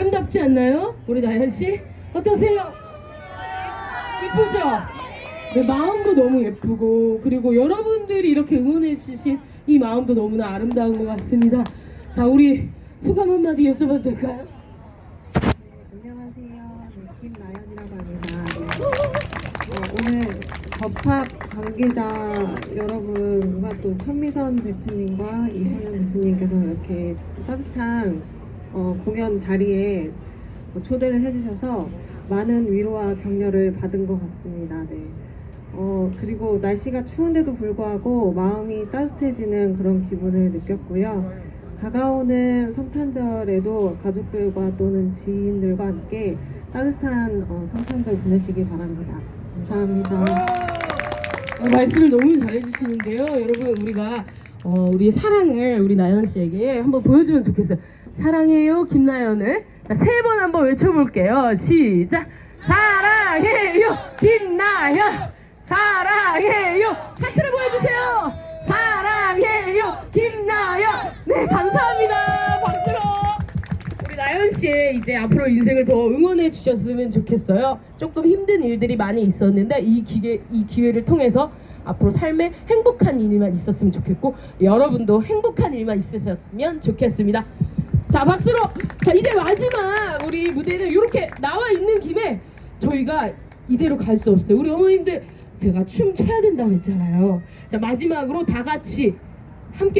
아름답지 않나요? 우리 나연 씨 어떠세요? 예쁘죠? 네, 마음도 너무 예쁘고 그리고 여러분들이 이렇게 응원해 주신 이 마음도 너무나 아름다운 것 같습니다. 자, 우리 소감 한마디 여쭤봐도 될까요? 안녕하세요. 네, 김나연이라고 합니다. 네. 어, 오늘 법합 관계자 여러분과 또 천미선 대표님과 이선영 교수님께서 이렇게 따뜻한 어, 공연 자리에 어, 초대를 해주셔서 많은 위로와 격려를 받은 것 같습니다. 네. 어, 그리고 날씨가 추운데도 불구하고 마음이 따뜻해지는 그런 기분을 느꼈고요. 다가오는 성탄절에도 가족들과 또는 지인들과 함께 따뜻한 어, 성탄절 보내시기 바랍니다. 감사합니다. 어, 말씀을 너무 잘해주시는데요. 여러분 우리가 어, 우리 사랑을 우리 나연 씨에게 한번 보여주면 좋겠어요. 사랑해요 김나연을 자 세 번 한번 외쳐볼게요. 시작. 사랑해요 김나연. 사랑해요. 하트 나연 씨의 이제 앞으로 인생을 더 응원해 주셨으면 좋겠어요. 조금 힘든 일들이 많이 있었는데 이 기회 이 기회를 통해서 앞으로 삶에 행복한 일만 있었으면 좋겠고 여러분도 행복한 일만 있으셨으면 좋겠습니다. 자 박수로 자 이제 마지막 우리 무대는 이렇게 나와 있는 김에 저희가 이대로 갈 수 없어요. 우리 어머님들 제가 춤 춰야 된다고 했잖아요. 자 마지막으로 다 같이 함께